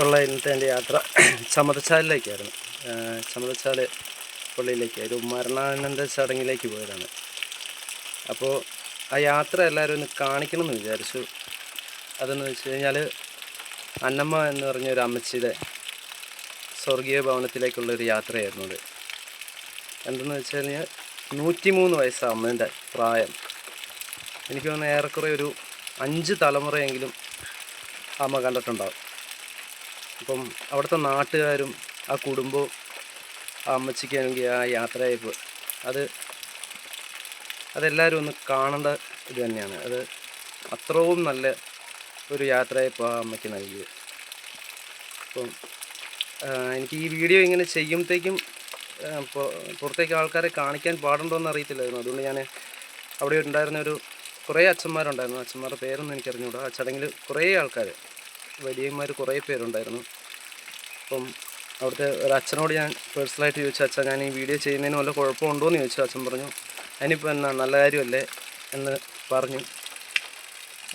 ഉള്ള ഇന്നത്തെ എന്റെ യാത്ര ചമതച്ചാലിലേക്കായിരുന്നു. ചമതച്ചാൽ പള്ളിയിലേക്ക് ഒരു മരണാനന്ദ ചടങ്ങിലേക്ക് പോയതാണ്. അപ്പോൾ ആ യാത്ര എല്ലാവരും ഒന്ന് കാണിക്കണമെന്ന് വിചാരിച്ചു. അതെന്ന് വെച്ച് കഴിഞ്ഞാൽ അന്നമ്മ എന്ന് പറഞ്ഞ ഒരു അമ്മച്ചിയുടെ സ്വർഗീയ ഭവനത്തിലേക്കുള്ളൊരു യാത്രയായിരുന്നു അത്. എന്തെന്ന് വെച്ച് കഴിഞ്ഞാൽ നൂറ്റിമൂന്ന് വയസ്സാണ് അമ്മേന്റെ പ്രായം. എനിക്ക് തോന്നുന്നു ഏറെക്കുറെ ഒരു അഞ്ച് തലമുറയെങ്കിലും അമ്മ കണ്ടിട്ടുണ്ടാവും. അപ്പം അവിടുത്തെ നാട്ടുകാരും ആ കുടുംബവും ആ അമ്മച്ചിക്കാണെങ്കിൽ ആ യാത്രയയപ്പ് അത് അതെല്ലാവരും ഒന്ന് കാണേണ്ട ഇത് തന്നെയാണ്. അത് അത്രയും നല്ല ഒരു യാത്രയയപ്പ് ആ അമ്മയ്ക്ക് നൽകിയത്. അപ്പം എനിക്ക് ഈ വീഡിയോ ഇങ്ങനെ ചെയ്യുമ്പോഴത്തേക്കും പുറത്തേക്ക് ആൾക്കാരെ കാണിക്കാൻ പാടുണ്ടോ എന്ന് അറിയത്തില്ലായിരുന്നു. അതുകൊണ്ട് ഞാൻ അവിടെ ഉണ്ടായിരുന്ന ഒരു കുറേ അച്ഛന്മാരുണ്ടായിരുന്നു. അച്ഛന്മാരുടെ പേരൊന്നും എനിക്കറിഞ്ഞുകൂടാ. ആ ചടങ്ങിൽ കുറേ ആൾക്കാർ വലിയന്മാർ കുറേ പേരുണ്ടായിരുന്നു. അപ്പം അവിടുത്തെ ഒരു അച്ഛനോട് ഞാൻ പേഴ്സണലായിട്ട് ചോദിച്ചു അച്ഛൻ ഞാൻ ഈ വീഡിയോ ചെയ്യുന്നതിന് വല്ല കുഴപ്പമുണ്ടോ എന്ന് ചോദിച്ചു. അച്ഛൻ പറഞ്ഞു അതിനിപ്പോൾ എന്നാ നല്ല കാര്യമല്ലേ? എന്ന് പറഞ്ഞു.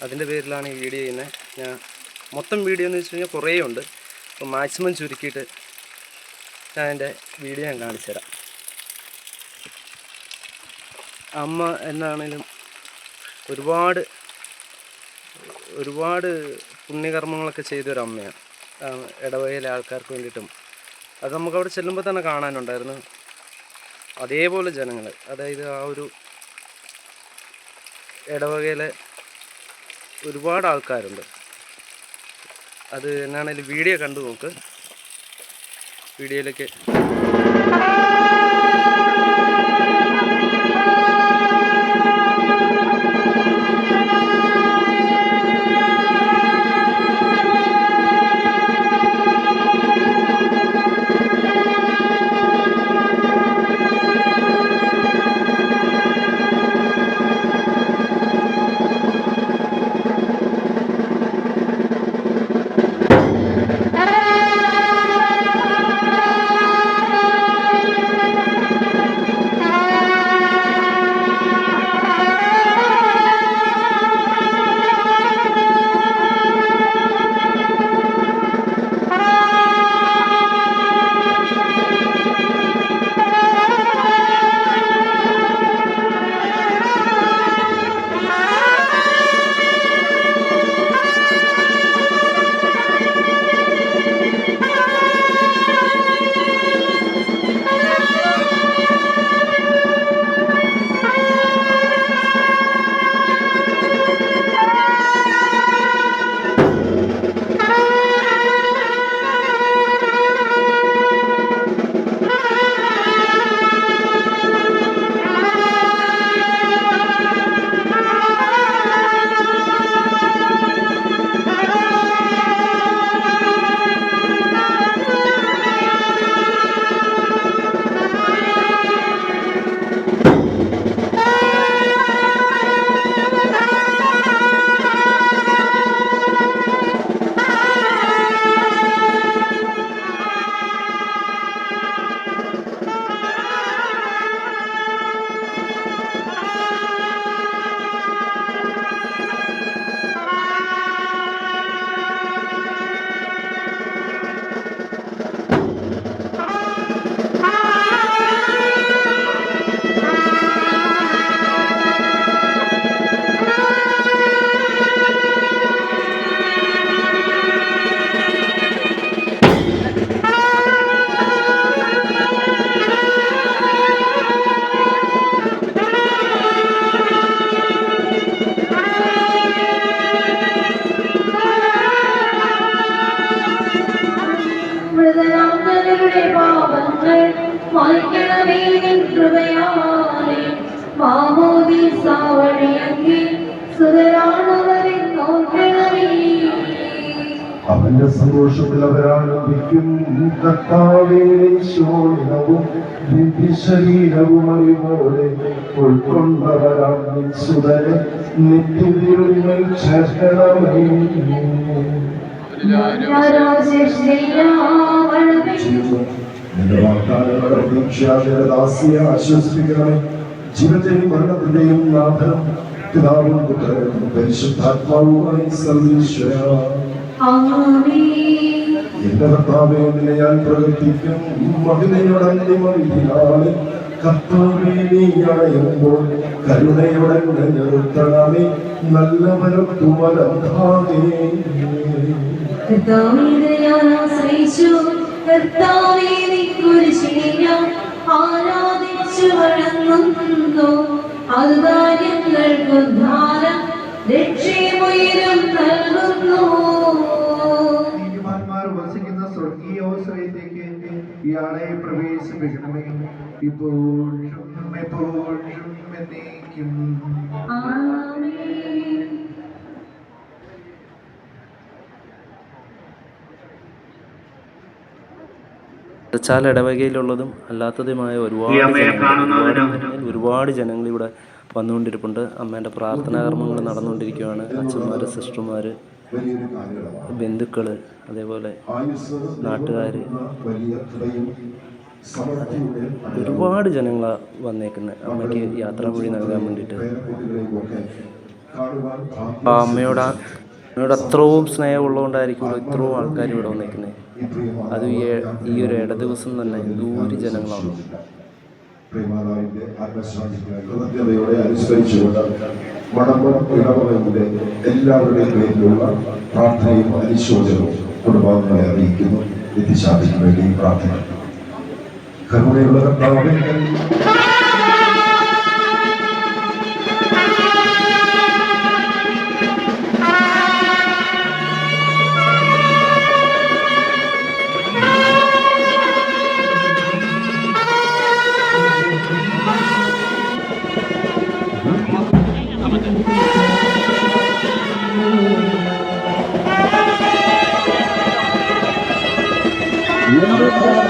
അതിന്റെ പേരിലാണ് ഈ വീഡിയോ ചെയ്യുന്നത്. ഞാൻ മൊത്തം വീഡിയോ എന്ന് വെച്ച് കഴിഞ്ഞാൽ കുറേ ഉണ്ട്. അപ്പോൾ മാക്സിമം ചുരുക്കിയിട്ട് ഞാൻ എന്റെ വീഡിയോ ഞാൻ കാണിച്ചു തരാം. അമ്മ എന്നാണേലും ഒരുപാട് ഒരുപാട് പുണ്യകർമ്മങ്ങളൊക്കെ ചെയ്തൊരു അമ്മയാണ്. ഇടവകയിലെ ആൾക്കാർക്ക് വേണ്ടിയിട്ടും. അത് നമുക്ക് അവിടെ ചെല്ലുമ്പോൾ തന്നെ കാണാനുണ്ടായിരുന്നു. അതേപോലെ ജനങ്ങൾ അതായത് ആ ഒരു ഇടവകയിലെ ഒരുപാട് ആൾക്കാരുണ്ട്. അത് എന്നാണേലും വീഡിയോ കണ്ടു നോക്ക്. വീഡിയോയിലേക്ക് അവരാനന്ദിക്കും കർത്താവേ ശോണവും ശരീരവും അറിവോടെ ഉൾക്കൊണ്ടവരാം. സുതരെ നിത്യതിരുമൽ ചേർക്കണമേ നിന്റെ വാഗ്ദാനങ്ങളുടെ പ്രതീക്ഷാദാസിയെ ആശ്വസിപ്പിക്കണമേ. ജീവന്റെയും മരണത്തിന്റെയും നാഥനം പിതാവും പുത്രനും പരിശുദ്ധാത്മാവുമായി സർവീശ്വര എന്റെ കർത്താവേ നിന്നെ ഞാൻ പ്രകൃതിക്കും മഹിമയുടെ അന്തിമ വിധിനാളെ കർത്താവേ നീ അണയുമ്പോൾ കരുണയുടെ നിർത്തണമേ. നല്ല മരത്തുമലഭാഗേ കർത്താവിനെ ഞാൻ ആശ്രയിച്ചു. കർത്താവേ നീ കുരിശിനെ ഞാൻ ആരാധിച്ചു വഴങ്ങുന്നു അത് കാര്യങ്ങൾക്ക് ഉദ്ധാരം നൽകുന്നു നീതിമാന്മാർ വസിക്കുന്ന സ്വർഗീയോശ്രയത്തേക്ക് ഇയാളെ പ്രവേശിപ്പിക്കണമേ. ഇപ്പോഴും എപ്പോഴും എന്നേക്കും ആമേൻ. ചാല ഇടവകയിലുള്ളതും അല്ലാത്തതുമായ ഒരുപാട് ഒരുപാട് ജനങ്ങൾ ഇവിടെ വന്നുകൊണ്ടിരിപ്പുണ്ട്. അമ്മേന്റെ പ്രാർത്ഥനാകർമ്മങ്ങൾ നടന്നുകൊണ്ടിരിക്കുകയാണ് അച്ഛന്മാർ സിസ്റ്റർമാർ ബന്ധുക്കൾ അതേപോലെ നാട്ടുകാർ ഒരുപാട് ജനങ്ങളാണ് വന്നേക്കുന്നത് അമ്മയ്ക്ക് യാത്രാമൊഴി നൽകാൻ വേണ്ടിയിട്ട്. ആ അമ്മയോട് അമ്മയോട് അത്രയും സ്നേഹമുള്ളതുകൊണ്ടായിരിക്കുമല്ലോ ഇത്രയും ആൾക്കാർ ഇവിടെ വന്നേക്കുന്നത് അത് ഈ ഒരു ഇട ദിവസം തന്നെ ദൂര ജനങ്ങളാണ്. പ്രിയമാതാവിന്റെ ആത്മശാന്തിക്ക് കൃതജ്ഞതയോടെ അനുസ്മരിച്ചുകൊണ്ട് മണമ്പം ഇടവകയുടെ എല്ലാവരുടെയും പേരിലുള്ള പ്രാർത്ഥനയും അനുശോചനവും കുടുംബാംഗങ്ങളെ അറിയിക്കുന്നു. നിത്യശാന്തിക്ക് വേണ്ടി പ്രാർത്ഥിക്കുന്നു കരുണയുള്ള കർത്താവേ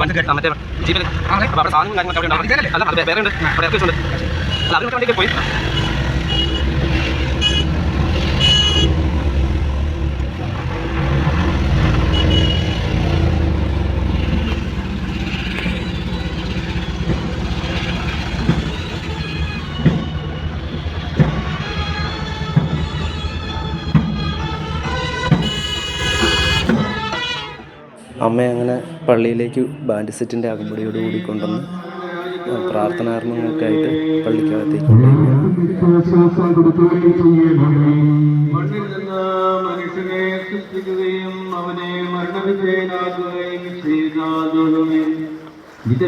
മറ്റേ ജീവൻ അപ്പോൾ അവിടെ സാധനങ്ങളും കാര്യങ്ങളൊക്കെ അവിടെ ഉണ്ടാവും. അല്ല അത് വേറെ ഉണ്ട്. അവിടെ അത്യാവശ്യമുണ്ട്. അല്ല അതിനൊക്കെ വേണ്ടിയിട്ട് പോയി. അമ്മയെ അങ്ങനെ പള്ളിയിലേക്ക് ബാൻഡ് സെറ്റിന്റെ അകമ്പടിയോട് കൂടി കൊണ്ടുവന്ന് പ്രാർത്ഥനാർമ്മങ്ങൾക്കായിട്ട് പള്ളിക്കകത്തേക്ക് മനുഷ്യനെ സൃഷ്ടിക്കുകയും അവനെ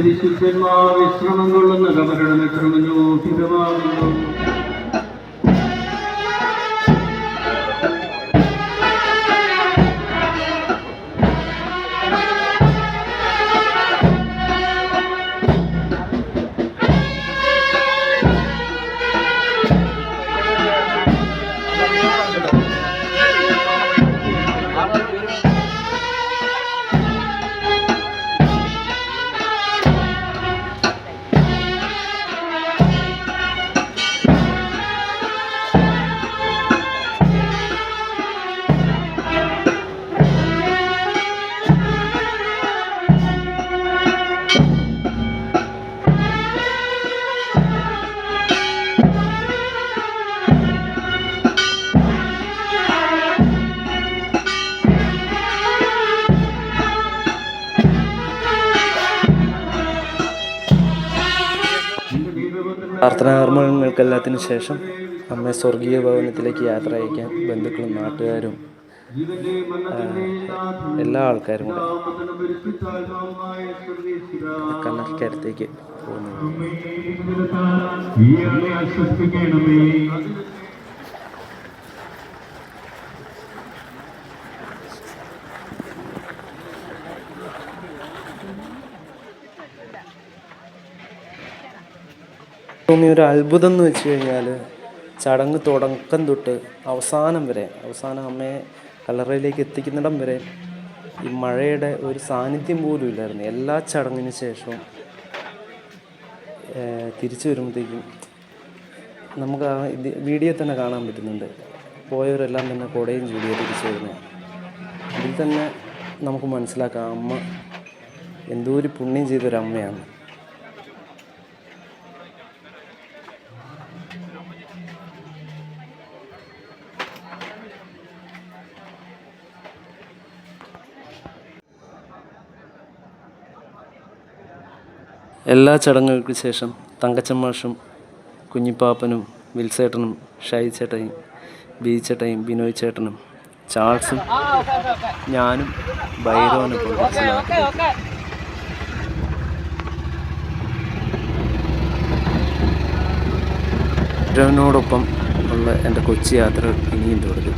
വിശുദ്ധന്മാർ വിശ്രമം കൊള്ളുന്ന കമരണം എത്ര മനോഹിതമാകുന്നു പ്രാർത്ഥനാകർമ്മങ്ങൾക്കെല്ലാത്തിനും ശേഷം നമ്മെ സ്വർഗീയ ഭവനത്തിലേക്ക് യാത്ര അയക്കാൻ ബന്ധുക്കളും നാട്ടുകാരും എല്ലാ ആൾക്കാരും കൂടെ കണ്ണക്കരത്തേക്ക് പോകുന്നു. ഭൂമി ഒരു അത്ഭുതം എന്ന് വെച്ച് കഴിഞ്ഞാൽ ചടങ്ങ് തുടക്കം തൊട്ട് അവസാനം വരെ അവസാനം അമ്മയെ കല്ലറയിലേക്ക് എത്തിക്കുന്നിടം വരെ ഈ മഴയുടെ ഒരു സാന്നിധ്യം പോലും ഇല്ലായിരുന്നു. എല്ലാ ചടങ്ങിന് ശേഷവും തിരിച്ചു വരുമ്പോഴത്തേക്കും നമുക്ക് ആ ഇത് വീഡിയോ തന്നെ കാണാൻ പറ്റുന്നുണ്ട്. പോയവരെല്ലാം തന്നെ കുടയും ചൂടിയ തിരിച്ചു വരുന്നത് അതിൽ തന്നെ നമുക്ക് മനസ്സിലാക്കാം അമ്മ എന്തോ ഒരു പുണ്യം ചെയ്തൊരമ്മയാണ്. എല്ലാ ചടങ്ങുകൾക്ക് ശേഷം തങ്കച്ചമ്മാഷും കുഞ്ഞിപ്പാപ്പനും വിൽസേട്ടനും ഷൈ ചേട്ടയും ബി ചേട്ടയും ബിനോയ് ചേട്ടനും ചാൾസും ഞാനും ഭൈരവനും. ഭൈരവനോടൊപ്പം ഉള്ള എന്റെ കൊച്ചി യാത്ര ഇനിയും തുടരും